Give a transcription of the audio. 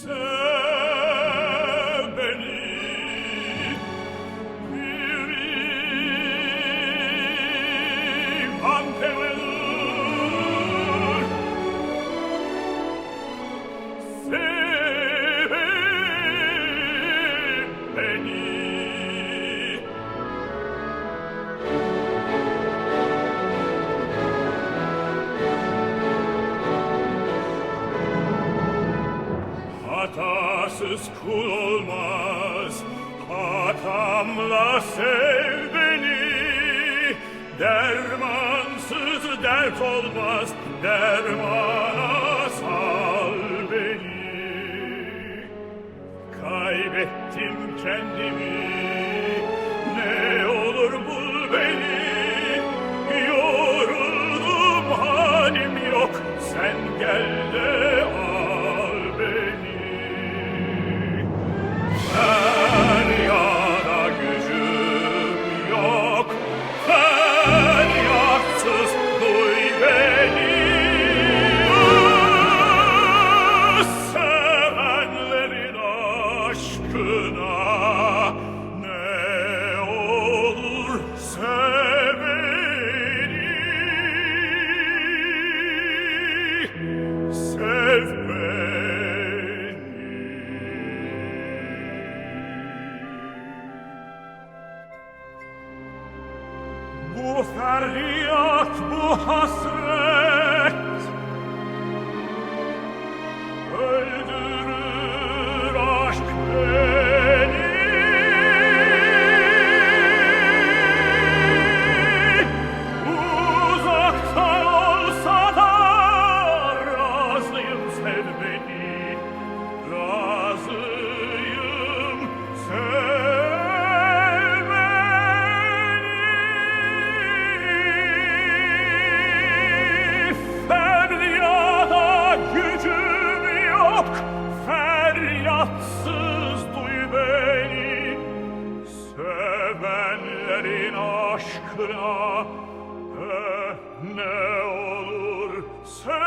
Sir. Haksız kul olmaz. Hakamla sev beni. Dermansız dert olmaz. Dermana sal beni. Kaybettim kendimi. Du verliert, du hast ellerin aşkına eh, ne olur sen